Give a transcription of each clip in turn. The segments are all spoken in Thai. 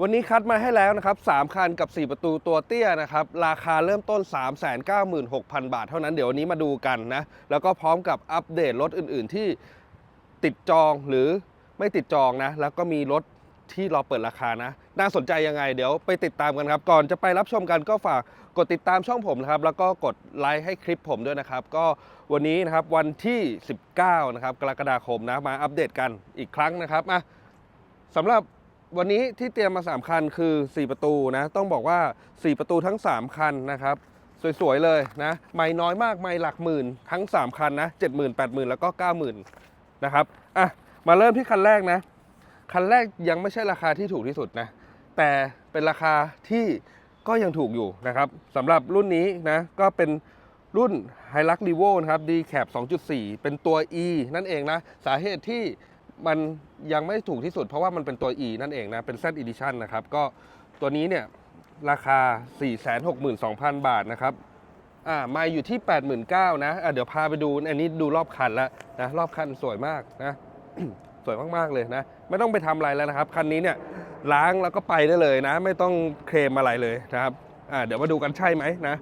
วันนี้คัดมาให้แล้วนะครับ 3 คันกับ 4 ประตูตัวเตี้ยนะครับ ราคาเริ่มต้น 396,000 บาทเท่านั้น เดี๋ยววันนี้มาดูกันนะ แล้วก็พร้อมกับอัปเดตรถอื่น ๆ ที่ติดจองหรือไม่ติดจองนะ แล้วก็มีรถที่รอเปิดราคานะ น่าสนใจยังไง เดี๋ยวไปติดตามกันครับ ก่อนจะไปรับชมกันก็ฝากกดติดตามช่องผมนะครับ แล้วก็กดไลค์ให้คลิปผมด้วยนะครับ ก็วันนี้นะครับวันที่ 19 นะครับกรกฎาคมนะ มาอัปเดตกันอีกครั้งนะครับอะสำหรับ วันนี้ที่เตรียมมา 3 คันคือ 4 ประตูนะ ต้องบอกว่า 4 ประตูทั้ง 3 คันนะครับ สวยๆเลยนะ ไม่น้อยมากไม่หลักหมื่นทั้ง 3 คันนะ 70,000 80,000 แล้วก็ 90,000 นะครับ อะ มาเริ่มที่คันแรกนะ คันแรกยังไม่ใช่ราคาที่ถูกที่สุดนะ แต่เป็นราคาที่ก็ยังถูกอยู่นะครับสำหรับรุ่นนี้นะก็เป็นรุ่น h i l u x r e v o นะครับ D Cap 2.4 เป็นตัว E นั่นเองนะ สาเหตุที่ มันยังไม่ถูกที่สุดเพราะว่ามันเป็นตัว E นั่นเองนะ เป็น Z Edition นะครับ ก็ตัวนี้เนี่ย ราคา 462,000 บาทนะครับ อ่ามาอยู่ที่ 89,000นะอะเดี๋ยวพาไปดู อันนี้ดูรอบคันแล้วนะ รอบคันสวยมากนะ สวยมาก ๆ เลยนะ ไม่ต้องไปทำอะไรแล้วนะครับ คันนี้เนี่ยล้างแล้วก็ไปได้เลยนะ ไม่ต้องเคลมอะไรเลยนะครับ อ่าเดี๋ยวมาดูกันใช่ไหมนะ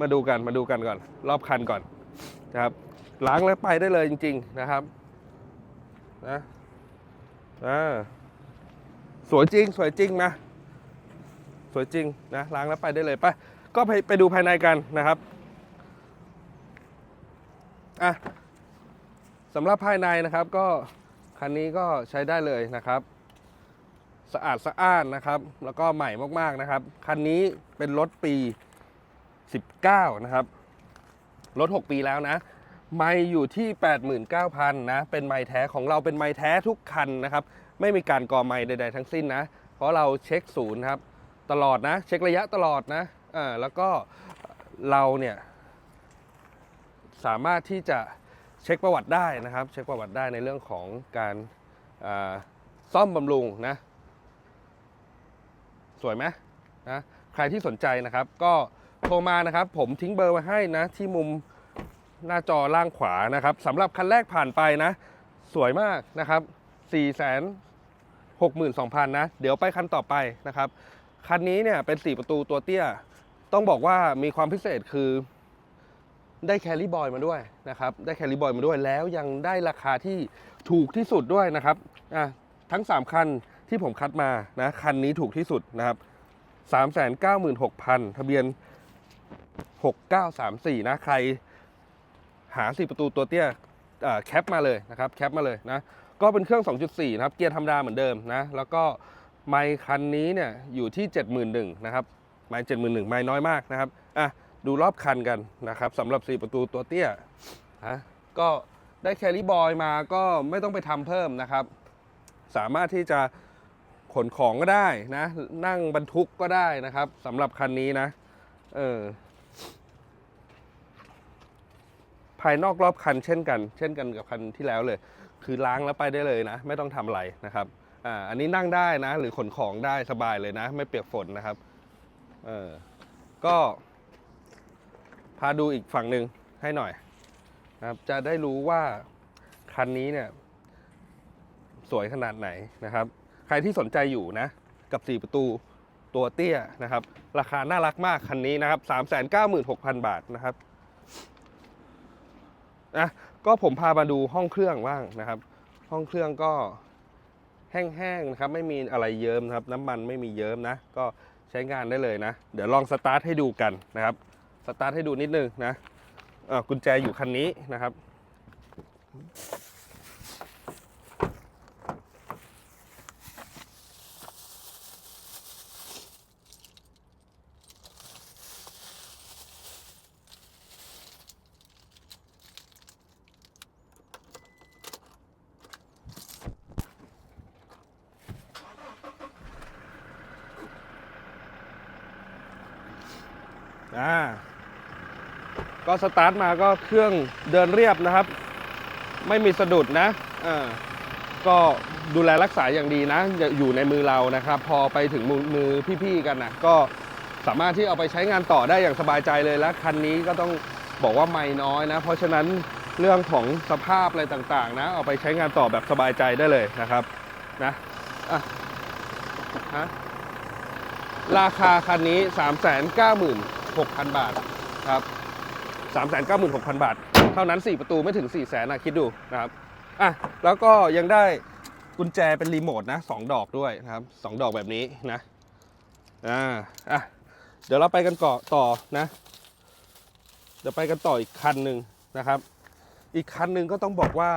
มาดูกันมาดูกันก่อน รอบคันก่อนนะครับ ล้างแล้วไปได้เลยจริง ๆ นะครับนะ อ่าสวยจริง สวยจริงนะ สวยจริงนะล้างแล้วไปได้เลยไปก็ไปไปดูภายในกันนะครับอะสำหรับภายในนะครับ ก็คันนี้ก็ใช้ได้เลยนะครับ สะอาดสะอ้านนะครับ แล้วก็ใหม่มากๆนะครับ คันนี้เป็นรถปี 19 นะครับ รถ 6 ปีแล้วนะ ไม่อยู่ที่ 89,000 นะ เป็นไม่แท้ของเราเป็นไม่แท้ทุกคันนะครับ ไม่มีการก่อไม่ใด ๆ ทั้งสิ้นนะ เพราะเราเช็คศูนย์ครับ ตลอดนะ เช็คระยะตลอดนะอ่าแล้วก็เราเนี่ยสามารถที่จะเช็คประวัติได้นะครับ เช็คประวัติได้ในเรื่องของการซ่อมบำรุงนะ สวยไหมนะ ใครที่สนใจนะครับ ก็โทรมานะครับ ผมทิ้งเบอร์ไว้ให้นะที่มุม หน้าจอล่างขวานะครับสำหรับคันแรกผ่านไปนะ สวยมากนะครับ 4 6 2 0 0 0 นะ เดี๋ยวไปคันต่อไปนะครับ คันนี้เนี่ยเป็น 4 ประตูตัวเตี้ย ต้องบอกว่ามีความพิเศษคือได้แคลรี่บอยมาด้วยนะครับ ได้แคลรี่บอยมาด้วยแล้วยังได้ราคาที่ถูกที่สุดด้วยนะครับอะทั้ง 3 คันที่ผมคัดมานะคันนี้ถูกที่สุดนะครับ396,000 ทะเบียน 6934 นะ ใคร หา4ประตูตัวเตี้ยแคปมาเลยนะครับแคปมาเลยนะก็เป็นเครื่อง 2.4 นะครับ เกียร์ธรรมดาเหมือนเดิมนะ แล้วก็ไมค์คันนี้เนี่ยอยู่ที่ 71,000นะครับ ไมค์71,000ไมค์น้อยมากนะครับ อะ ดูรอบคันกันนะครับสำหรับ 4 ประตูตัวเตี้ยนะก็ได้แคลิบอยมาก็ไม่ต้องไปทำเพิ่มนะครับ สามารถที่จะขนของก็ได้นะ นั่งบรรทุกก็ได้นะครับสำหรับคันนี้นะ เออ ภายนอกรอบคันเช่นกัน เช่นกันกับคันที่แล้วเลย คือล้างแล้วไปได้เลยนะ ไม่ต้องทำอะไรนะครับอ่าอันนี้นั่งได้นะ หรือขนของได้สบายเลยนะ ไม่เปียกฝนนะครับเออก็พาดูอีกฝั่งหนึ่งให้หน่อยนะครับจะได้รู้ว่าคันนี้เนี่ยสวยขนาดไหนนะครับ ใครที่สนใจอยู่นะ กับ 4 ประตูตัวเตี้ยนะครับ ราคาน่ารักมากคันนี้นะครับ 396,000 บาทนะครับ นะก็ผมพามาดูห้องเครื่องบ้างนะครับ ห้องเครื่องก็แห้งๆนะครับไม่มีอะไรเยิ้มนะครับ น้ำมันไม่มีเยิ้มนะ ก็ใช้งานได้เลยนะ เดี๋ยวลองสตาร์ทให้ดูกันนะครับสตาร์ทให้ดูนิดนึงนะกุญแจอยู่คันนี้นะครับ อ่า ก็ สตาร์ทมาก็เครื่องเดินเรียบนะครับ ไม่มีสะดุดนะอ่าก็ดูแลรักษาอย่างดีนะอยู่ในมือเรานะครับ พอไปถึงมือมือพี่ๆกันนะก็สามารถที่เอาไปใช้งานต่อได้อย่างสบายใจเลยและคันนี้ก็ต้องบอกว่าไม่น้อยนะ เพราะฉะนั้นเรื่องของสภาพอะไรต่างๆ นะ เอาไปใช้งานต่อแบบสบายใจได้เลยนะครับนะอะฮะราคาคันนี้ 396,000 บาทครับ 396,000 บาท เท่านั้น 4 ประตูไม่ถึง 4 0 0 0 0นะคิดดูนะครับอะแล้วก็ยังได้กุญแจเป็นรีโมทนะ2ดอกด้วยนะครับ2ดอกแบบนี้นะอ่าอะเดี๋ยวเราไปกันก่อต่อนะ เดี๋ยวไปกันต่ออีกคันหนึ่งนะครับ อีกคันหนึ่งก็ต้องบอกว่า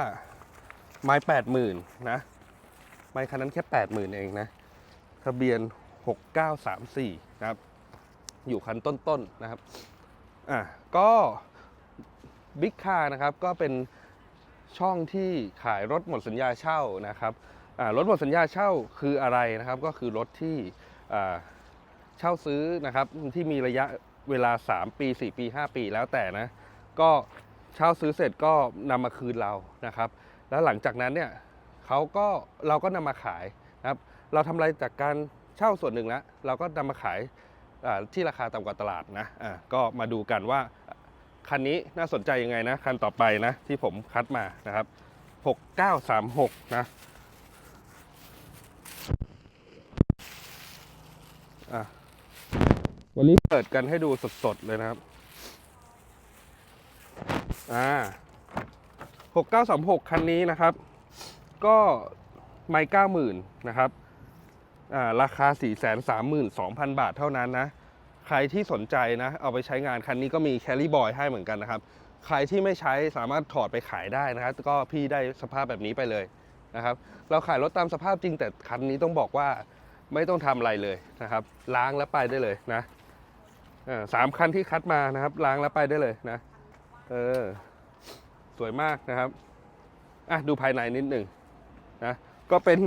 ไม้แปดหมื่นนะ ไม้คันนั้นแค่แปดหมื่นเองนะ ทะเบียน6934นะครับ อยู่คันต้นๆนะครับ อะ ก็ บิ๊กคานะครับก็เป็นช่องที่ขายรถหมดสัญญาเช่านะครับรถหมดสัญญาเช่าคืออะไรนะครับ ก็คือรถที่เช่าซื้อนะครับที่มีระยะเวลา 3 ปี 4 ปี 5 ปีแล้วแต่นะก็เช่าซื้อเสร็จก็นำมาคืนเรานะครับ แล้วหลังจากนั้นเนี่ยเขาก็เราก็นำมาขายนะครับเราทำอะไรจากการเช่าส่วนหนึ่งแล้วเราก็นำมาขายที่ราคาต่ำกว่าตลาดนะอ่าก็มาดูกันว่า คันนี้น่าสนใจยังไงนะ คันต่อไปนะที่ผมคัดมานะครับ 6936นะอะวันนี้เปิดกันให้ดูสดๆเลยนะครับ อ่า 6936 คันนี้นะครับ ก็ไม่เก้าหมื่นนะครับ อ่า ราคา 432,000 บาทเท่านั้นนะ ใครที่สนใจนะเอาไปใช้งานคันนี้ก็มีแคลรี่บอยให้เหมือนกันนะครับ ใครที่ไม่ใช้สามารถถอดไปขายได้นะครับก็พี่ได้สภาพแบบนี้ไปเลยนะครับ เราขายรถตามสภาพจริงแต่คันนี้ต้องบอกว่าไม่ต้องทำอะไรเลยนะครับ ล้างแล้วไปได้เลยนะสามคันที่คัดมานะครับ ล้างแล้วไปได้เลยนะ เออ สวยมากนะครับอะดูภายในนิดหนึ่งนะก็เป็น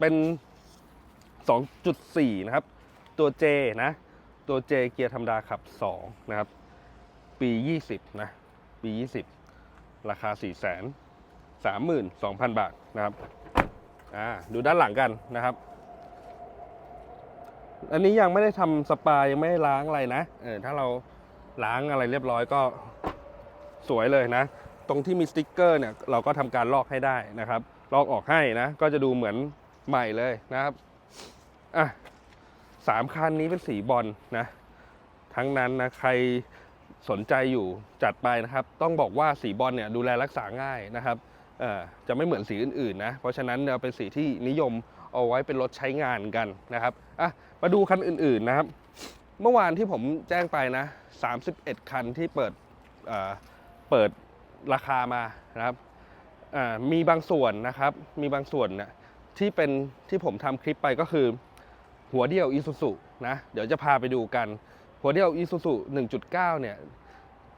เป็น 2.4 นะครับ ตัว J นะ ตัว J เกียร์ธรรมดาขับ 2 นะครับ ปี 20 นะ ปี 20 ราคา 4 3 2 0 0 0 บาทนะครับอ่าดูด้านหลังกันนะครับ อันนี้ยังไม่ได้ทำสปา ยังไม่ได้ล้างอะไรนะเออถ้าเราล้างอะไรเรียบร้อยก็สวยเลยนะ ตรงที่มีสติ๊กเกอร์เนี่ยเราก็ทำการลอกให้ได้นะครับ ลอกออกให้นะ ก็จะดูเหมือนใหม่เลยนะครับอะ สามคันนี้เป็นสีบอลนะ ทั้งนั้นนะใครสนใจอยู่จัดไปนะครับ ต้องบอกว่าสีบอลเนี่ยดูแลรักษาง่ายนะครับเอ่อจะไม่เหมือนสีอื่นๆนะ เพราะฉะนั้นเนี่ยเป็นสีที่นิยมเอาไว้เป็นรถใช้งานกันนะครับอะมาดูคันอื่นๆนะครับ เมื่อวานที่ผมแจ้งไปนะ 31 คันที่เปิดเอ่อเปิดราคามานะครับอ่ามีบางส่วนนะครับ มีบางส่วนนะที่เป็นที่ผมทำคลิปไปก็คือ หัวเดียวอีซูซุนะเดี๋ยวจะพาไปดูกัน หัวเดียวอีซูซุ1.9 เนี่ย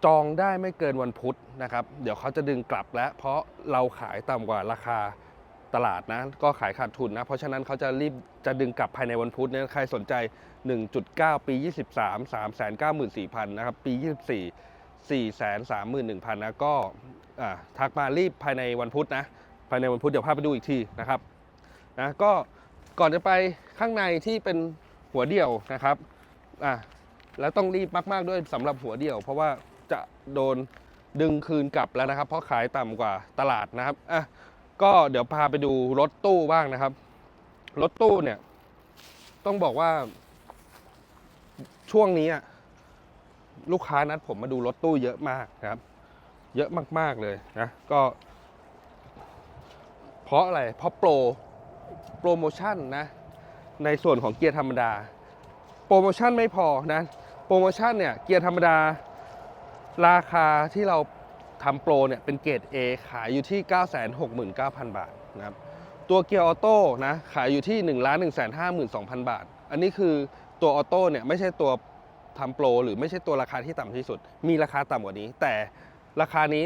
จองได้ไม่เกินวันพุธนะครับ เดี๋ยวเขาจะดึงกลับแล้ว เพราะเราขายต่ำกว่าราคาตลาดนะ ก็ขายขาดทุนนะ เพราะฉะนั้นเขาจะรีบจะดึงกลับภายในวันพุธเนี่ยใครสนใจ 1.9 ปี 23 394,000นะครับปี 24 431,000นะก็ทักมารีบภายในวันพุธนะ ภายในวันพุธเดี๋ยวพาไปดูอีกทีนะครับนะก็ ก่อนจะไปข้างในที่เป็นหัวเดี่ยวนะครับอะแล้วต้องรีบมาก ๆ ด้วยสำหรับหัวเดี่ยว เพราะว่าจะโดนดึงคืนกลับแล้วนะครับ เพราะขายต่ำกว่าตลาดนะครับอะก็เดี๋ยวพาไปดูรถตู้บ้างนะครับ รถตู้เนี่ย ต้องบอกว่า ช่วงนี้อะลูกค้านัดผมมาดูรถตู้เยอะมากนะครับ เยอะมากๆเลยนะก็ เพราะอะไรเพราะโปร โปรโมชั่นนะในส่วนของเกียร์ธรรมดา โปรโมชั่นไม่พอนะโปรโมชั่นเนี่ยเกียร์ธรรมดา ราคาที่เราทำโปรเนี่ยเป็นเกรด A ขายอยู่ที่ 969,000 บาทนะครับตัวเกียร์ออโต้นะขายอยู่ที่ 1 1 5 2 0 0 0 บาท อันนี้คือตัวออโต้เนี่ยไม่ใช่ตัวทำโปรหรือไม่ใช่ตัวราคาที่ต่ำที่สุด มีราคาต่ำกว่านี้ แต่ราคานี้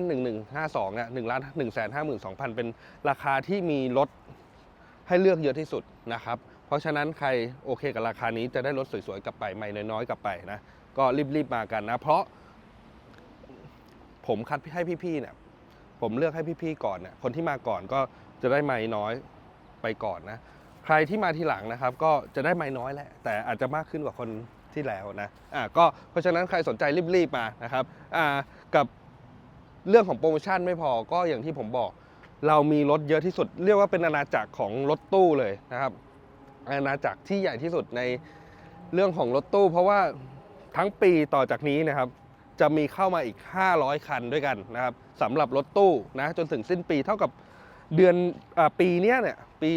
1152เนี่ย1ล้าน1 5 2 0 0 0 เป็นราคาที่มีรถ ให้เลือกเยอะที่สุดนะครับ เพราะฉะนั้นใครโอเคกับราคานี้จะได้รถสวยๆกลับไปใหม่น้อยๆกลับไปนะก็รีบๆมากันนะ เพราะ ผมคัดให้พี่ๆเนี่ยผมเลือกให้พี่ๆก่อนเนี่ยคนที่มาก่อนก็จะได้ไม้น้อยไปก่อนนะใครที่มาทีหลังนะครับ ก็จะได้ไม้น้อยแหละแต่อาจจะมากขึ้นกว่าคนที่แล้วนะอ่าก็เพราะฉะนั้นใครสนใจรีบๆมานะครับอ่ากับเรื่องของโปรโมชั่นไม่พอก็อย่างที่ผมบอก เรามีรถเยอะที่สุด เรียกว่าเป็นอาณาจักรของรถตู้เลยนะครับ อาณาจักรที่ใหญ่ที่สุดในเรื่องของรถตู้ เพราะว่าทั้งปีต่อจากนี้นะครับ จะมีเข้ามาอีก 500 คันด้วยกันนะครับสำหรับรถตู้นะจนถึงสิ้นปีเท่ากับเดือนอปีเนี้ยเนี่ยปี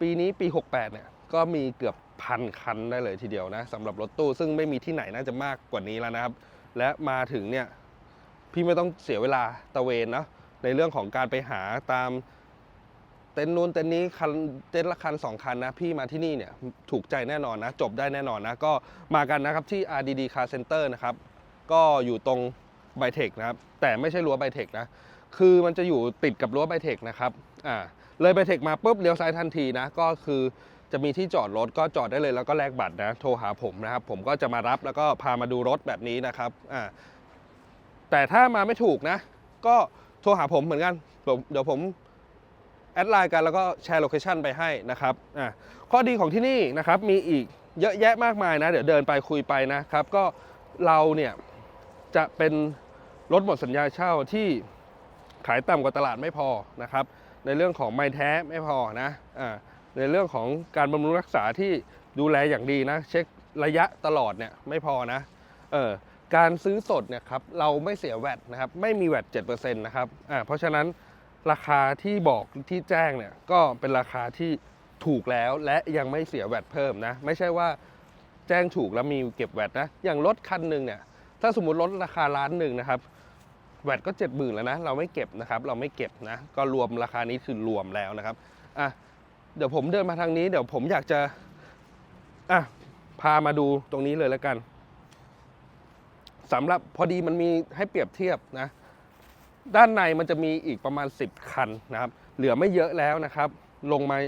ปีนี้ปี 68เนี่ยก็มีเกือบพันคันได้เลยทีเดียวนะสำหรับรถตู้ซึ่งไม่มีที่ไหนน่าจะมากกว่านี้แล้วนะครับ และมาถึงเนี่ยพี่ไม่ต้องเสียเวลาตะเวนเนาะ ในเรื่องของการไปหาตามเต็นท์นู้นเต็นท์นี้คันเต็นท์ละคันสองคันนะ พี่มาที่นี่เนี่ยถูกใจแน่นอนนะ จบได้แน่นอนนะ ก็มากันนะครับที่ RDD Car Center นะครับ ก็อยู่ตรงไบเทคนะครับ แต่ไม่ใช่รั้วไบเทคนะ คือมันจะอยู่ติดกับรั้วไบเทคนะครับอ่าเลยไบเทคมาปุ๊บเลี้ยวซ้ายทันทีนะ ก็คือจะมีที่จอดรถก็จอดได้เลยแล้วก็แลกบัตรนะ โทรหาผมนะครับ ผมก็จะมารับแล้วก็พามาดูรถแบบนี้นะครับอ่าแต่ถ้ามาไม่ถูกนะ ก็ โทรหาผมเหมือนกันเดี๋ยวเดี๋ยวผมแอดไลน์กันแล้วก็แชร์โลเคชันไปให้นะครับอ่าข้อดีของที่นี่นะครับมีอีกเยอะแยะมากมายนะ เดี๋ยวเดินไปคุยไปนะครับ ก็เราเนี่ยจะเป็นรถหมดสัญญาเช่าที่ขายต่ำกว่าตลาดไม่พอนะครับ ในเรื่องของไม้แท้ไม่พอนะอ่าในเรื่องของการบำรุงรักษาที่ดูแลอย่างดีนะ เช็คระยะตลอดเนี่ยไม่พอนะเออ การซื้อสดเนี่ยครับเราไม่เสียแวดนะครับไม่มีแวด7%นะครับอ่าเพราะฉะนั้นราคาที่บอกที่แจ้งเนี่ยก็เป็นราคาที่ถูกแล้วและยังไม่เสียแวดเพิ่มนะ ไม่ใช่ว่าแจ้งถูกแล้วมีเก็บแวดนะอย่างรถคันหนึ่งเนี่ยถ้าสมมติลดราคาล้านหนึ่งนะครับแวดก็เจ็ดหมื่นแล้วนะเราไม่เก็บนะครับเราไม่เก็บนะก็รวมราคานี้คือรวมแล้วนะครับอะเดี๋ยวผมเดินมาทางนี้เดี๋ยวผมอยากจะอะพามาดูตรงนี้เลยแล้วกัน สำหรับพอดีมันมีให้เปรียบเทียบนะ ด้านในมันจะมีอีกประมาณ 10 คันนะครับ เหลือไม่เยอะแล้วนะครับ ลงมา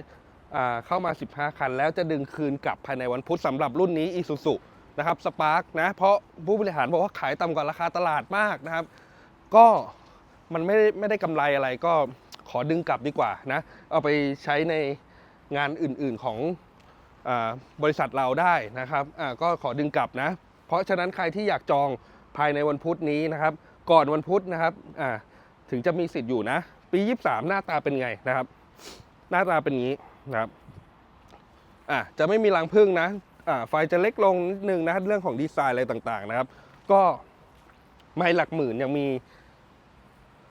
าเข้ามา 15 คัน แล้วจะดึงคืนกลับภายในวันพุธสำหรับรุ่นนี้ i s u z u นะครับสปาร์กนะเพราะผู้บริหารบอกว่าขายต่ำกว่าราคาตลาดมากนะครับ ก็มันไม่ได้ไม่ได้กำไรอะไรก็ขอดึงกลับดีกว่านะเอาไปใช้ในงานอื่นๆของอบริษัทเราได้นะครับก็ขอดึงกลับนะ เพราะฉะนั้นใครที่อยากจองภายในวันพุธนี้นะครับ ก่อนวันพุธนะครับอ่าถึงจะมีสิทธิ์อยู่นะ ปี 23 หน้าตาเป็นไงนะครับ หน้าตาเป็นงนี้นะครับอะจะไม่มีรังผึ้งนะอ่าไฟจะเล็กลงนิดนึงนะเรื่องของดีไซน์อะไรต่างๆนะครับ ก็ไม่หลักหมื่นยังมี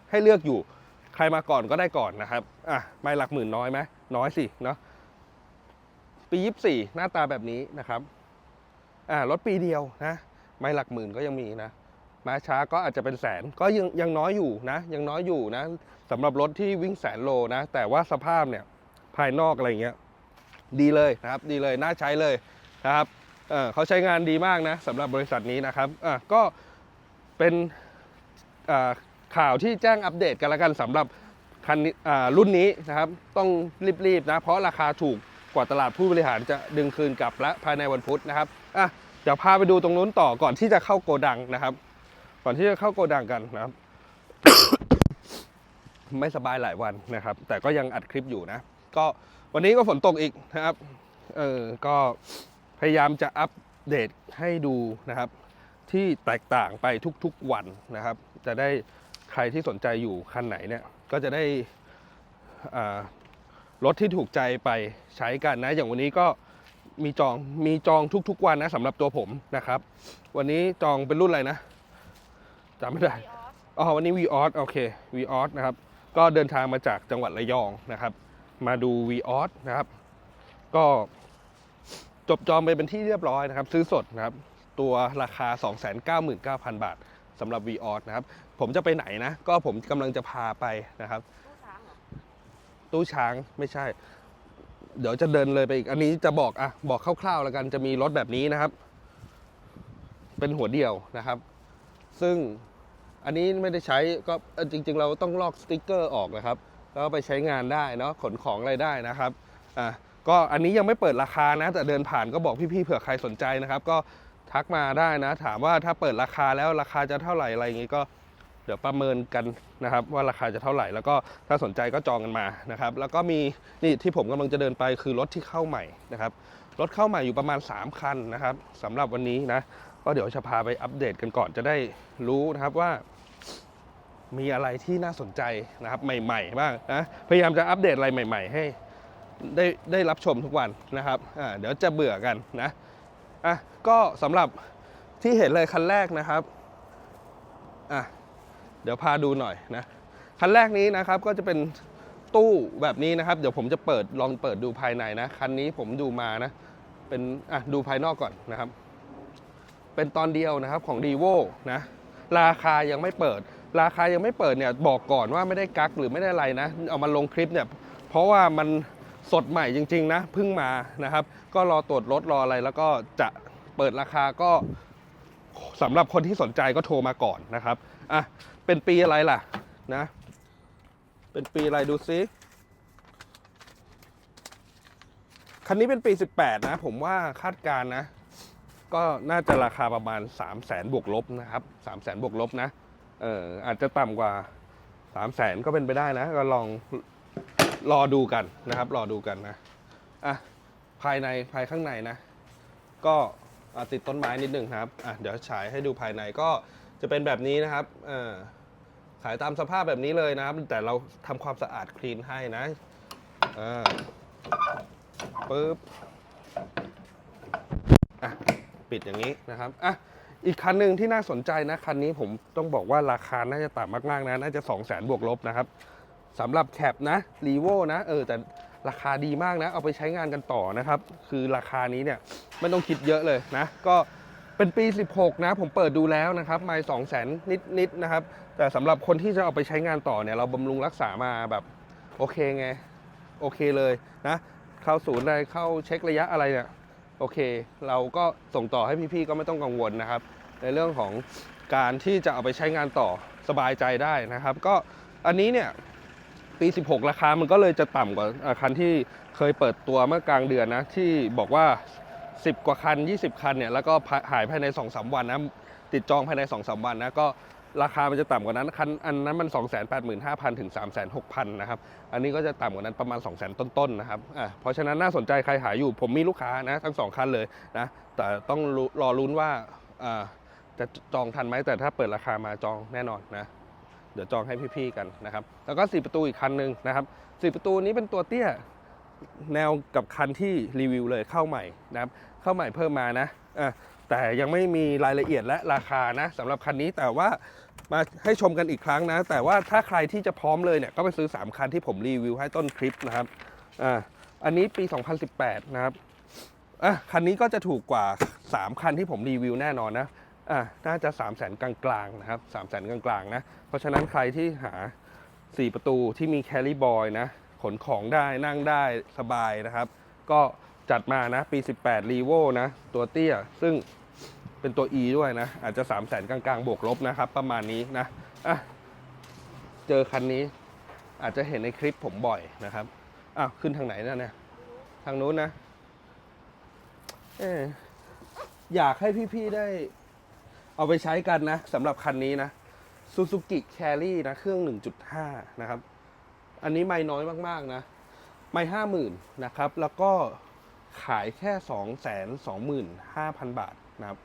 ให้เลือกอยู่ใครมาก่อนก็ได้ก่อนนะครับ อะ ไม่หลักหมื่นน้อยไหมน้อยสิ เนาะ ปียี่สี่หน้าตาแบบนี้นะครับ อ่ารถปีเดียวนะ ไม่หลักหมื่นก็ยังมีนะ มาช้าก็อาจจะเป็นแสนก็ยังยังน้อยอยู่นะ ยังน้อยอยู่นะสำหรับรถที่วิ่งแสนโลนะ แต่ว่าสภาพเนี่ยภายนอกอะไรเงี้ยดีเลยนะครับ ดีเลยน่าใช้เลยนะครับเออเขาใช้งานดีมากนะสำหรับบริษัทนี้นะครับอะก็เป็นอ่าข่าวที่แจ้งอัปเดตกันแล้วกันสำหรับคันอ่ารุ่นนี้นะครับ ต้องรีบๆนะ เพราะราคาถูกกว่าตลาดผู้บริหารจะดึงคืนกลับและภายในวันพุธนะครับ อะเดี๋ยวพาไปดูตรงนู้นต่อก่อนที่จะเข้าโกดังนะครับ ก่อนที่จะเข้าโกดังกันนะครับ ไม่สบายหลายวันนะครับ แต่ก็ยังอัดคลิปอยู่นะ ก็วันนี้ก็ฝนตกอีกนะครับเออก็พยายามจะอัปเดตให้ดูนะครับ ที่แตกต่างไปทุกๆวันนะครับ จะได้ใครที่สนใจอยู่คันไหนเนี่ย ก็จะได้รถที่ถูกใจไปใช้กันนะ อย่างวันนี้ก็ มีจองมีจองทุก ๆ วันนะสำหรับตัวผมนะครับ วันนี้จองเป็นรุ่นอะไรนะจำไม่ได้อ๋อวันนี้ v ีออสโอเค v ีออสนะครับ ก็เดินทางมาจากจังหวัดระยองนะครับ มาดู v ีออสนะครับ ก็จบจองไปเป็นที่เรียบร้อยนะครับ ซื้อสดนะครับ ตัวราคา 299,000 บาทสำหรับ v ีออสนะครับ ผมจะไปไหนนะ ก็ผมกำลังจะพาไปนะครับ ตู้ช้างไม่ใช่ เดี๋ยวจะเดินเลยไปอีก อันนี้จะบอกอะบอกคร่าวๆแล้วกันจะมีรถแบบนี้นะครับ เป็นหัวเดียวนะครับ ซึ่งอันนี้ไม่ได้ใช้ก็จริง ๆ เราต้องลอกสติกเกอร์ออกนะครับ แล้วก็ไปใช้งานได้เนาะขนของอะไรได้นะครับอะก็อันนี้ยังไม่เปิดราคานะ แต่เดินผ่านก็บอกพี่ๆเผื่อใครสนใจนะครับ ก็ทักมาได้นะ ถามว่าถ้าเปิดราคาแล้วราคาจะเท่าไหร่อะไรอย่างงี้ก็ เดี๋ยวประเมินกันนะครับ ว่าราคาจะเท่าไหร่ แล้วก็ถ้าสนใจก็จองกันมานะครับ แล้วก็มีนี่ที่ผมกำลังจะเดินไปคือรถที่เข้าใหม่นะครับรถเข้าใหม่อยู่ประมาณ 3 คันนะครับสำหรับวันนี้นะก็เดี๋ยวจะพาไปอัปเดตกันก่อนจะได้รู้นะครับว่า มีอะไรที่น่าสนใจนะครับ ใหม่ ๆ บ้างนะพยายามจะอัปเดตอะไรใหม่ ๆ ให้ได้ได้รับชมทุกวันนะครับอ่าเดี๋ยวจะเบื่อกันนะอะก็สำหรับที่เห็นเลยคันแรกนะครับอะ เดี๋ยวพาดูหน่อยนะคันแรกนี้นะครับก็จะเป็นตู้แบบนี้นะครับ เดี๋ยวผมจะเปิดลองเปิดดูภายในนะคันนี้ผมดูมานะ เป็นอะดูภายนอกก่อนนะครับ เป็นตอนเดียวนะครับของ d ีโวนะราคายังไม่เปิด ราคายังไม่เปิดเนี่ยบอกก่อนว่าไม่ได้กักหรือไม่ได้อะไรนะ เอามาลงคลิปเนี่ยเพราะว่ามันสดใหม่จริง ๆ นะเพิ่งมานะครับ ก็รอตรวจรถรออะไรแล้วก็จะเปิดราคาก็สำหรับคนที่สนใจก็โทรมาก่อนนะครับ อะ เป็นปีอะไรล่ะ นะ เป็นปีอะไรดูซิ คันนี้เป็นปี 18 นะ ผมว่าคาดการณ์นะ ก็น่าจะราคาประมาณ 3 0 0แสนบวกลบนะครับ 3 0 0แสนบวกลบนะ เอออาจจะต่ำกว่า 3 0 0แสนก็เป็นไปได้นะ ก็ลองรอดูกันนะครับ รอดูกันนะ อะ ภายในภายข้างในนะ ก็ติดต้นไม้นิดหนึ่งครับ อะ เดี๋ยวฉายให้ดูภายในก็ จะเป็นแบบนี้นะครับขายตามสภาพแบบนี้เลยนะครับ แต่เราทำความสะอาดคลีนให้นะปึ๊บอะปิดอย่างนี้นะครับอะอีกคันหนึ่งที่น่าสนใจนะคันนี้ผมต้องบอกว่าราคาน่าจะต่ำมากๆนะน่าจะ 2 0 0 0 0 0บวกลบนะครับสำหรับแคปนะรีโวนะเออแต่ราคาดีมากนะ เอาไปใช้งานกันต่อนะครับ คือราคานี้เนี่ยไม่ต้องคิดเยอะเลยนะ ก็ เป็นปี 16 นะ ผมเปิดดูแล้วนะครับไม่สองแสนนิดๆนะครับ แต่สำหรับคนที่จะเอาไปใช้งานต่อเนี่ย เราบำรุงรักษามาแบบ โอเคไง โอเคเลยนะ เข้าศูนย์ได้เข้าเช็คระยะอะไรเนี่ย โอเค เราก็ส่งต่อให้พี่ๆ ก็ไม่ต้องกังวลนะครับ ในเรื่องของการที่จะเอาไปใช้งานต่อสบายใจได้นะครับ ก็อันนี้เนี่ยปี 16 ราคามันก็เลยจะต่ำกว่าอ่าคันที่เคยเปิดตัวเมื่อกลางเดือนนะ ที่บอกว่า 10 กว่าคัน 20 คันเนี่ยแล้วก็หายภายใน 2-3 วันนะติดจองภายใน 2-3 วันนะก็ราคามันจะต่ำกว่านั้นคันอันนั้นมัน 285,000 ถึง 3 6 0 0 0 นะครับ อันนี้ก็จะต่ำกว่านั้นประมาณ 2 0 0 0 0 ต้นๆนะครับอะเพราะฉะนั้นน่าสนใจใครหาอยู่ ผมมีลูกค้านะทั้งสองคันเลยนะแต่ต้องรู้รอลุ้นว่าอ่าจะจองทันไหมแต่ถ้าเปิดราคามาจองแน่นอนนะเดี๋ยวจองให้พี่ๆกันนะครับ แล้วก็สี่ประตูอีกคันหนึ่งนะครับสี่ประตูนี้เป็นตัวเตี้ย แนวกับคันที่รีวิวเลยเข้าใหม่นะครับเข้าใหม่เพิ่มมานะอะแต่ยังไม่มีรายละเอียดและราคานะสำหรับคันนี้แต่ว่ามาให้ชมกันอีกครั้งนะ แต่ว่าถ้าใครที่จะพร้อมเลยเนี่ยก็ไปซื้อ 3 คันที่ผมรีวิวให้ต้นคลิปนะครับอ่าอันนี้ปี 2018 นะครับอะคันนี้ก็จะถูกกว่า 3 คันที่ผมรีวิวแน่นอนนะอะน่าจะ 3 0 0 0 0 0กลางๆนะครับ3 0 0 0 0 0กลางๆนะเพราะฉะนั้นใครที่หา 4 ประตูที่มีแคลรี่บอยนะ นของได้นั่งได้สบายนะครับ ก็จัดมานะปี 18 r e v o นะ ตัวเตี้ย ซึ่งเป็นตัว E ด้วยนะ อาจจะ 3 0 0 0 0 0กลางๆ บวกลบนะครับ ประมาณนี้นะอะเจอคันนี้อาจจะเห็นในคลิปผมบ่อยนะครับอ้าวขึ้นทางไหนนะเนี่ย ทางนู้นนะเอออยากให้พี่ๆได้เอาไปใช้กันนะสำหรับคันนี้นะ Suzuki Carry นะ เครื่อง 1.5 นะครับ อันนี้ไม่น้อยมาก ๆ นะ ไม่ห้าหมื่นนะครับ แล้วก็ขายแค่สองแสนสองหมื่นห้าพันบาทนะครับ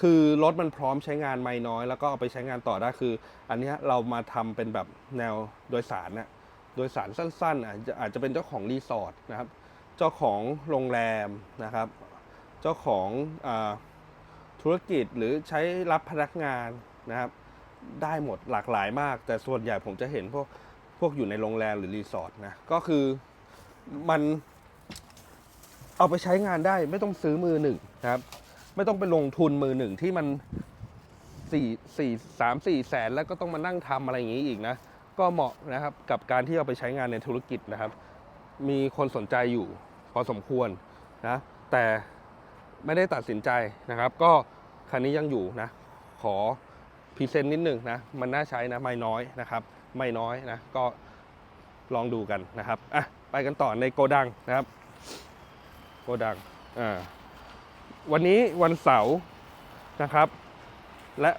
คือรถมันพร้อมใช้งานไม่น้อย แล้วก็เอาไปใช้งานต่อได้คือ อันนี้เรามาทำเป็นแบบแนวโดยสารนะโดยสารสั้นๆอะอาจจะอาจจะเป็นเจ้าของรีสอร์ทนะครับ เจ้าของโรงแรมนะครับ เจ้าของอธุรกิจหรือใช้รับพนักงานนะครับ ได้หมดหลากหลายมาก แต่ส่วนใหญ่ผมจะเห็นพวก พวกอยู่ในโรงแรมหรือรีสอร์ทนะ ก็คือมันเอาไปใช้งานได้ไม่ต้องซื้อมือหนึ่งนะครับ ไม่ต้องไปลงทุนมือหนึ่งที่มันสี่สี่สามสี่แสนแล้วก็ต้องมานั่งทำอะไรอย่างนี้อีกนะ ก็เหมาะนะครับกับการที่เอาไปใช้งานในธุรกิจนะครับ มีคนสนใจอยู่พอสมควรนะแต่ไม่ได้ตัดสินใจนะครับ ก็คันนี้ยังอยู่นะ ขอพรีเซนต์นิดหนึ่งนะ มันน่าใช้นะไม่น้อยนะครับ ไม่น้อยนะก็ลองดูกันนะครับอะไปกันต่อในโกดังนะครับ โกดังอ่าวันนี้วันเสาร์นะครับ และ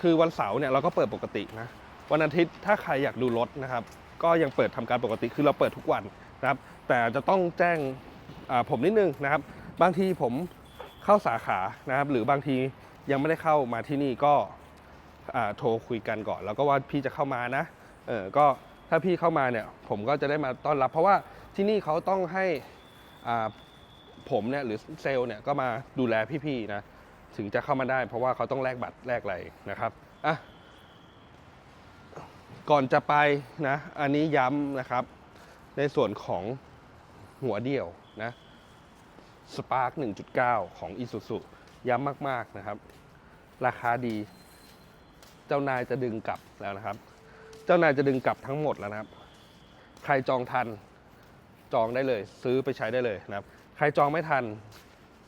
คือวันเสาร์เนี่ยเราก็เปิดปกตินะวันอาทิตย์ถ้าใครอยากดูรถนะครับ ก็ยังเปิดทำการปกติคือเราเปิดทุกวันนะครับ แต่จะต้องแจ้งผมนิดนึงนะครับ บางทีผมเข้าสาขานะครับ หรือบางทียังไม่ได้เข้ามาที่นี่ก็โทรคุยกันก่อน แล้วก็ว่าพี่จะเข้ามานะ เออก็ถ้าพี่เข้ามาเนี่ยผมก็จะได้มาต้อนรับ เพราะว่าที่นี่เขาต้องให้อ่าผมเนี่ยหรือเซลล์เนี่ยก็มาดูแลพี่ๆนะถึงจะเข้ามาได้ เพราะว่าเขาต้องแลกบัตรแลกอะไรนะครับอะก่อนจะไปนะ อันนี้ย้ำนะครับ ในส่วนของหัวเดี่ยวนะ Spark 1.9 ของ Isuzu ย้ำมาก ๆ นะครับ ราคาดี เจ้านายจะดึงกลับแล้วนะครับ จ้านายจะดึงกลับทั้งหมดแล้วนะครับ ใครจองทันจองได้เลย ซื้อไปใช้ได้เลยนะครับ ใครจองไม่ทัน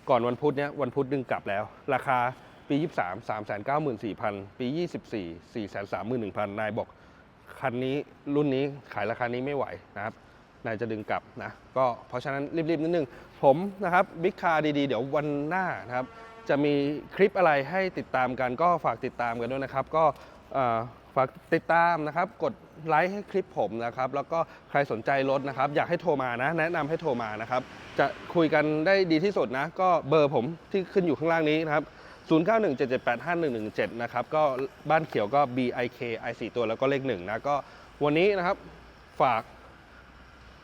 ก่อนวันพุธเนี้ยวันพุธดึงกลับแล้ว ราคาปี 23 3 9 4 0 0 0 ปี 24 4 3 1 0 0 0 นายบอกคันนี้รุ่นนี้ขายราคานี้ไม่ไหวนะครับ นายจะดึงกลับนะ ก็เพราะฉะนั้นรีบๆนิดนึง ผมนะครับบิ๊กคาร์ดีๆ เดี๋ยววันหน้านะครับ จะมีคลิปอะไรให้ติดตามกันก็ฝากติดตามกันด้วยนะครับ ก็ ฝากติดตามนะครับ กดไลค์ให้คลิปผมนะครับ แล้วก็ใครสนใจรถนะครับ อยากให้โทรมานะ แนะนำให้โทรมานะครับ จะคุยกันได้ดีที่สุดนะ ก็เบอร์ผมที่ขึ้นอยู่ข้างล่างนี้นะครับ 0917785117 นะครับ ก็บ้านเขียวก็ BIK I 4 ตัวแล้วก็เลขหนึ่งนะ ก็วันนี้นะครับฝาก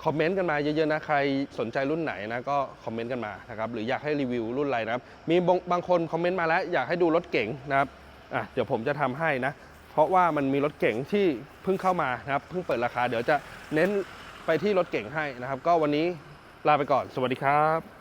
คอมเมนต์กันมาเยอะๆนะ ใครสนใจรุ่นไหนนะก็คอมเมนต์กันมานะครับ หรืออยากให้รีวิวรุ่นอะไรนะครับ มีบางคนคอมเมนต์มาแล้วอยากให้ดูรถเก๋งนะครับ อะเดี๋ยวผมจะทำให้นะ ราะว่ามันมีรถเก๋งที่เพิ่งเข้ามานะครับเพิ่งเปิดราคาเดี๋ยวจะเน้นไปที่รถเก๋งให้นะครับ ก็วันนี้ลาไปก่อน สวัสดีครับ